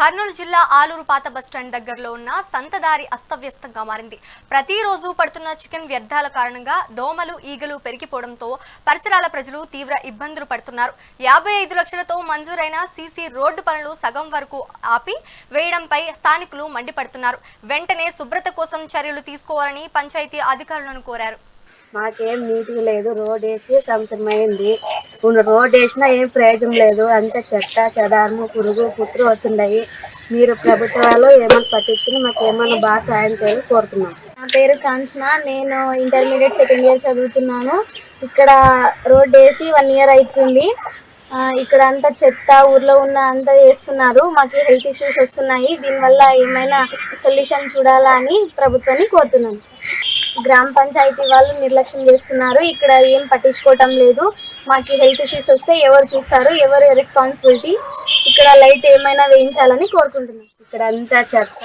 కర్నూలు జిల్లా ఆలూరు పాత బస్టాండ్ దగ్గరలో ఉన్న సంతదారి అస్తవ్యస్తంగా మారింది. ప్రతిరోజు పడుతున్న చికెన్ వ్యర్థాల కారణంగా దోమలు ఈగలు పెరిగిపోవడంతో పరిసరాల ప్రజలు తీవ్ర ఇబ్బందులు పడుతున్నారు. యాభై ఐదు లక్షలతో మంజూరైన సీసీ రోడ్డు పనులు సగం వరకు ఆపి వేయడంపై స్థానికులు మండిపడుతున్నారు. వెంటనే శుభ్రత కోసం చర్యలు తీసుకోవాలని పంచాయతీ అధికారులను కోరారు. మాకేం నీట్గా లేదు. రోడ్ వేసి సంవత్సరమైంది. ఇప్పుడు రోడ్ వేసినా ఏం ప్రయోజనం లేదు. అంత చెత్త చెదారము పురుగు పుత్రు వస్తున్నాయి మీరు ప్రభుత్వాలు ఏమైనా పట్టించుకుని మాకు ఏమైనా బాగా సాయం చేయాలని కోరుతున్నాం. నా పేరు కాంచన. నేను ఇంటర్మీడియట్ సెకండ్ ఇయర్ చదువుతున్నాను. ఇక్కడ రోడ్ వేసి వన్ ఇయర్ అవుతుంది. ఇక్కడ అంతా చెత్త ఊర్లో ఉన్న అంతా వేస్తున్నారు. మాకు హెల్త్ ఇష్యూస్ వస్తున్నాయి. దీనివల్ల ఏమైనా సొల్యూషన్ చూడాలా అని ప్రభుత్వాన్ని కోరుతున్నాను గ్రామ పంచాయతీ వాళ్ళు నిర్లక్ష్యం చేస్తున్నారు. ఇక్కడ ఏం పట్టించుకోవటం లేదు. మాకు హెల్త్ ఇష్యూస్ వస్తే ఎవరు చూస్తారు ఎవరు రెస్పాన్సిబిలిటీ ఇక్కడ లైట్ ఏమైనా వేయించాలని కోరుకుంటున్నాం. ఇక్కడ అంతా చెత్త.